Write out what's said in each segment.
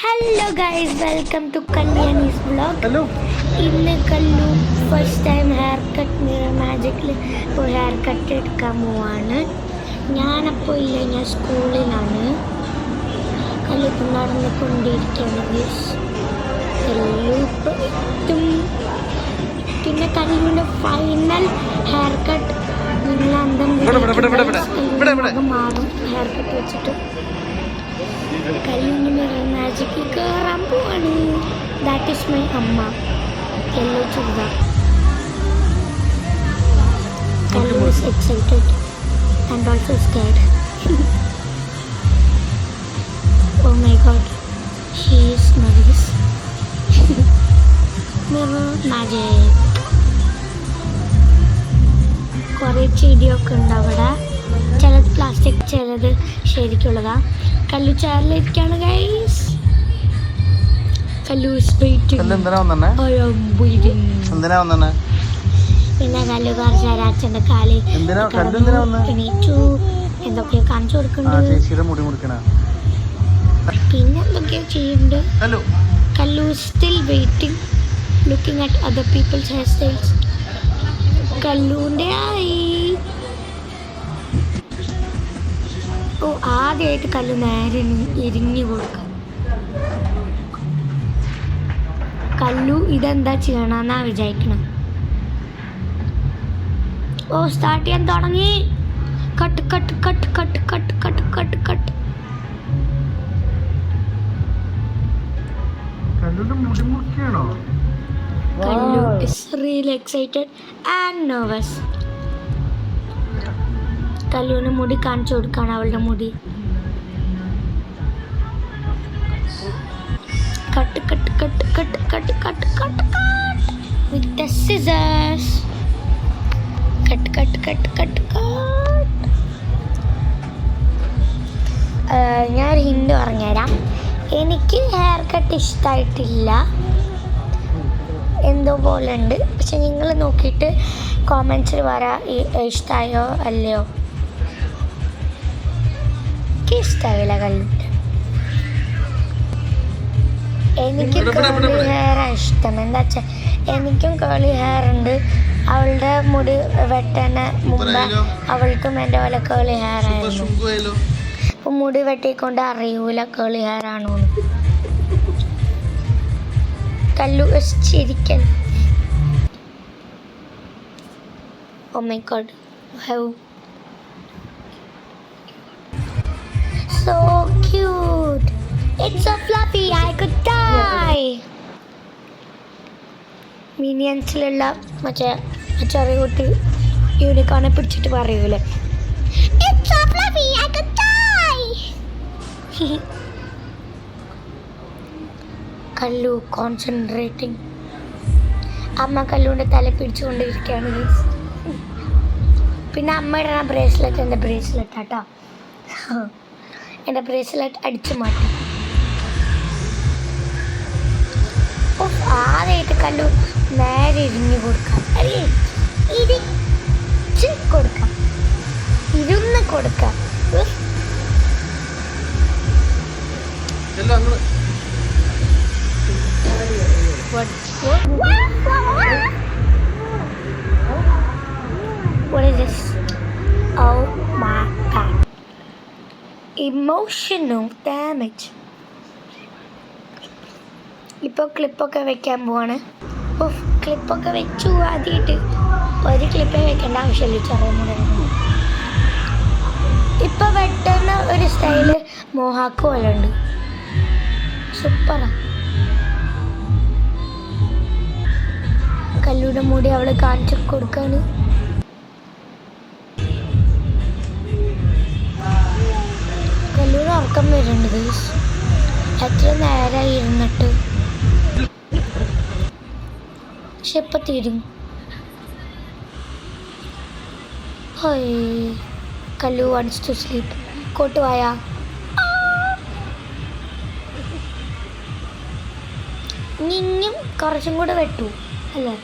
Hello guys welcome to Kalyani's vlog hello ഇന്ന് Kallu first time hair cut മാജിക്കിൽ ഒരു hair cut എടുക്കാൻ പോവാണ്. ഞാനപ്പോൾ ഇല്ല ഞാൻ സ്കൂളിലാണ്. കല്ലു ഇപ്പം നടന്നുകൊണ്ടിരിക്കുകയാണ് ഗൈസ് കല്ലു ഇപ്പം എത്തും. പിന്നെ കല്ലുവിന്റെ ഫൈനൽ ഹെയർ കട്ട്. മുഖം മാറും. ഹെയർ കട്ട് വെച്ചിട്ട്. മിറർ മാജിക്കിൽ കയറാൻ പോവാണ്. ദാറ്റ് ഈസ് മൈ അമ്മ. Yellow churidar Kallu is excited. And also scared. Oh my god. She is nervous. Mirror magic. കുറേ ചെടിയൊക്കെ ഉണ്ട് അവിടെ. ചിലത് പ്ലാസ്റ്റിക് ചിലത് ശരിക്കുള്ളതാ. കല്ലു ചേറിലിരിക്കാണ് ഗൈസ് കല്ലു പിന്നെ കല്ലു ചേരാച്ചന്റെ കാൽ എണീറ്റു. എന്തൊക്കെയോ കാണിച്ചു കൊടുക്കുന്നുണ്ട്. പിന്നെ എന്തൊക്കെയോ ചെയ്യുന്നുണ്ട്. Kallu. Still waiting looking at other people's hair styles കല്ലൂന്റെ ആയി. ഓ ആ ആദ്യമായിട്ട് കല്ല് നേരെ എരിഞ്ഞു ഇരിഞ്ഞു കൊടുക്കാം. കല്ലു ഇതെന്താ ചെയ്യണമെന്നാ വിചാരിക്കണം. ഓ സ്റ്റാർട്ട് ചെയ്യാൻ തുടങ്ങി. Cut cut cut cut cut cut cut cut. Kallu മുടി റിയലി എക്സൈറ്റഡ് ആൻഡ് നെർവസ്. കല്ലുവിന് മുടി കാണിച്ചു കൊടുക്കാണ് അവളുടെ മുടി. scissors. Cut, cut, cut, cut, cut. ഞാനൊരു ഹിൻഡ് പറഞ്ഞുതരാം. എനിക്ക് ഹെയർ കട്ട് ഇഷ്ടമായിട്ടില്ല എന്തോ പോലെ ഉണ്ട്. പക്ഷെ നിങ്ങൾ നോക്കിയിട്ട് കോമൻസിൽ വരാ ഇഷ്ടമായോ അല്ലയോ. എനിക്ക് ഇഷ്ടമായില്ല കല്ലുണ്ട് എനിക്ക് ഹെയറാണ് ഇഷ്ടം. എന്താ വെച്ചാൽ എനിക്കും കേളി ഹെയർ ഉണ്ട് അവളുടെ മുടി വെട്ടന മുമ്പ് അവൾക്കും എന്റെ പോലെ കേളി ഹെയർ ആയിരുന്നു അപ്പം മുടി വെട്ടിക്കൊണ്ട് അറിയൂല കേളി ഹെയർ ആണോ കല്ലു ചിരിക്കൽ ഓ my god how so cute it's a fluffy I could die മിനിയൻസിലുള്ള മറ്റേ ചെറിയ കുട്ടി യൂണിക്കോണെ പിടിച്ചിട്ട് പറയൂലേ? കല്ലു കോൺസെൻട്രേറ്റിംഗ് അമ്മ കല്ലുകൊണ്ട് തല പിടിച്ചുകൊണ്ടിരിക്കുകയാണ്. പിന്നെ അമ്മ ഇടണ ബ്രേസ്ലെറ്റ് എന്റെ ബ്രേസ്ലെറ്റ് ആട്ടോ. എന്റെ ബ്രേസ്ലെറ്റ് അടിച്ചു മാറ്റി. ഉഫ്, ആദ്യമായിട്ട് കണ്ടു നേരെ ഇരിഞ്ഞു കൊടുക്കാം അല്ലേ ഇരിച്ച് കൊടുക്കാം ഇരുന്ന് കൊടുക്കാം? What is this? Oh my god. Emotional damage. ഇപ്പോൾ ക്ലിപ്പൊക്കെ വെക്കാൻ പോവാണ്. ഉഫ് ക്ലിപ്പൊക്കെ വെച്ചു ആദ്യമായിട്ട് ഒരു ക്ലിപ്പേ വെക്കേണ്ട ആവശ്യമില്ല ചെറിയ ഇപ്പൊ വെട്ടുന്ന ഒരു സ്റ്റൈൽ മോഹാക്ക് പോലെ ഉണ്ട്. സൂപ്പറാ കല്ലൂടെ മൂടി അവൾ കാണിച്ചു കൊടുക്കാണ്. കല്ലൂടെ ഉറക്കം വരുന്നുണ്ട് എത്ര നേരമായി ഇരുന്നിട്ട്. പക്ഷെ ഹോയ് കല്ലു വൺസ് ടു സ്ലീപ്പ് കോട്ടുവായ നിന്നും കുറച്ചും കൂടെ വെട്ടു അല്ലേ?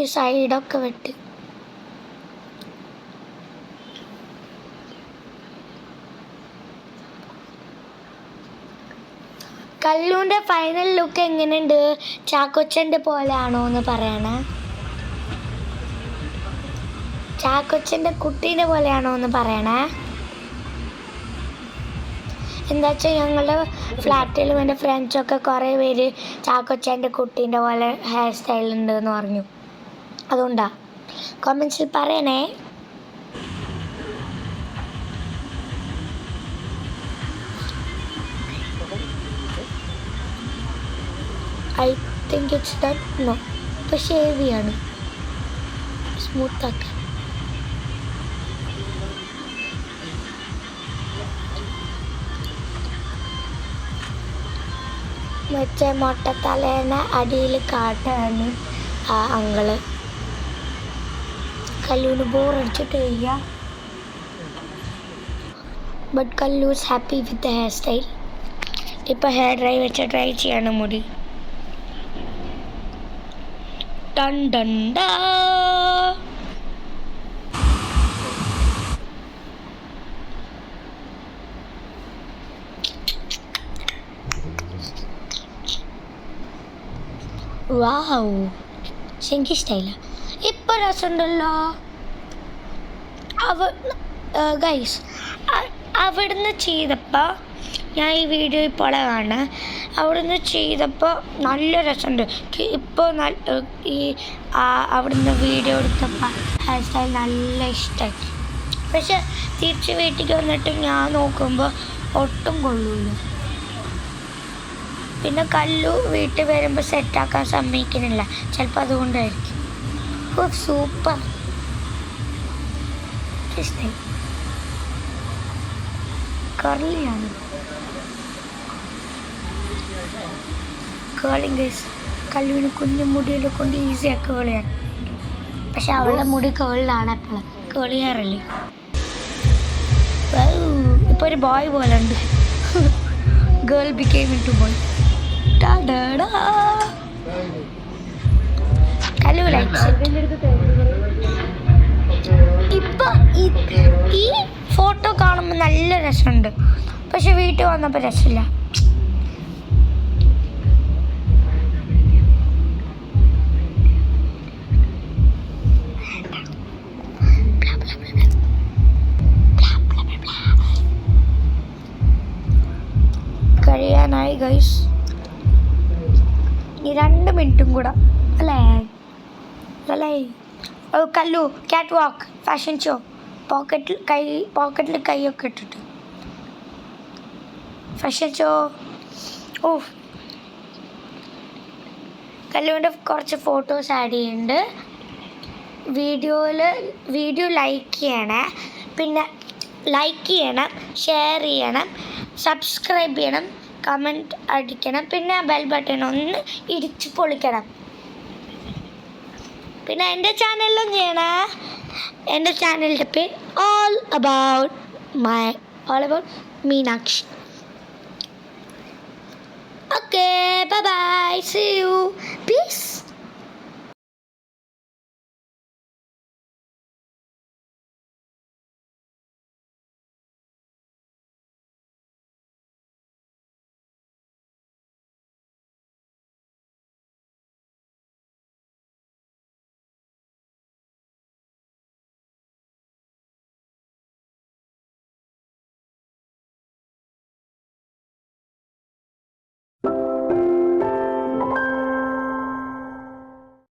ഈ സൈഡൊക്കെ വെട്ട്. കല്ലൂന്റെ ഫൈനൽ ലുക്ക് എങ്ങനെയുണ്ട്? ചാക്കൊച്ചന്റെ പോലെയാണോ എന്ന് പറയണേ. ചാക്കൊച്ചന്റെ കുട്ടീനെ പോലെയാണോ എന്ന് പറയണേ. എന്താ വെച്ചാൽ ഞങ്ങളുടെ ഫ്ലാറ്റിലും എന്റെ ഫ്രണ്ട്സൊക്കെ കുറേ പേര് ചാക്കൊച്ചന്റെ കുട്ടീന്റെ പോലെ ഹെയർ സ്റ്റൈൽ ഉണ്ട് എന്ന് പറഞ്ഞു. അതുകൊണ്ടാ. കോമെൻസിൽ പറയണേ. I think it's that no ഇപ്പോൾ ഷേവ് ചെയ്യാണ് സ്മൂത്താക്കാൻ മറ്റേ തലേന അടിയിൽ കാട്ടാണ് ആ അങ്കൾ. കല്ലൂന് ബോറടിച്ചിട്ട് കഴിയുക but Kallu's happy with hair style ഇപ്പം ഹെയർ ഡ്രൈ വെച്ച് ഡ്രൈ ചെയ്യാണ് മുടി. Done done wow. സ്റ്റൈല. ഇപ്പം രസമുണ്ടല്ലോ. അവ ഗൈസ് അവിടുന്ന് ചെയ്തപ്പോൾ ഞാൻ ഈ വീഡിയോ ഇപ്പോൾ കാണുന്നത് അവിടുന്ന് ചെയ്തപ്പോൾ നല്ല രസമുണ്ട്. ഇപ്പോൾ ഈ അവിടുന്ന് വീഡിയോ എടുത്തപ്പോൾ ഹെയർ സ്റ്റൈൽ നല്ല ഇഷ്ടമായി പക്ഷെ തിരിച്ച് വീട്ടിലേക്ക് വന്നിട്ട് ഞാൻ നോക്കുമ്പോൾ ഒട്ടും കൊള്ളൂല. പിന്നെ കല്ലു വീട്ടിൽ വരുമ്പോൾ സെറ്റാക്കാൻ സമ്മതിക്കുന്നില്ല. ചിലപ്പോൾ അതുകൊണ്ടായിരിക്കും. ഓ സൂപ്പർ കർലിയാണ് കേളിങ് ഗൈസ് കല്ലുവിന് കുഞ്ഞു മുടിയിൽ കൊണ്ട് ഈസിയാ കേൾ പക്ഷെ അവളുടെ മുടി കേളിലാണ് എപ്പോഴും. കേൾ ചെയ്യാറില്ലേ? ഇപ്പോൾ ഒരു ബോയ് പോലെ ഉണ്ട്. Girl became in to boy Kallu likes ഇപ്പൊ ഈ- ഫോട്ടോ കാണുമ്പോൾ നല്ല രസമുണ്ട്. പക്ഷെ വീട്ടിൽ വന്നപ്പോൾ രസമില്ല. ഗൈസ് ഈ രണ്ട് മിനിറ്റും കൂടെ അല്ലേ? അല്ലേ? ഓ Kallu cat walk fashion show പോക്കറ്റിൽ കൈ പോക്കറ്റിൽ കൈയൊക്കെ ഇട്ടിട്ട്. ഫാഷൻ ഷോ ഓ കല്ലുവിന്റെ കുറച്ച് ഫോട്ടോസ് ആഡ് ചെയ്യുന്നുണ്ട്. വീഡിയോയിൽ വീഡിയോ ലൈക്ക് ചെയ്യണേ. പിന്നെ ലൈക്ക് ചെയ്യണം ഷെയർ ചെയ്യണം സബ്സ്ക്രൈബ് ചെയ്യണം. കമന്റ് അടിക്കണം. പിന്നെ ബെൽ ബട്ടൺ ഒന്ന് ഇടിച്ച് പൊളിക്കണം. പിന്നെ എന്റെ ചാനലിലും ചെയ്യണേ. എന്റെ ചാനലിന്റെ പേര് all about my all about Meenakshi. Okay bye see you peace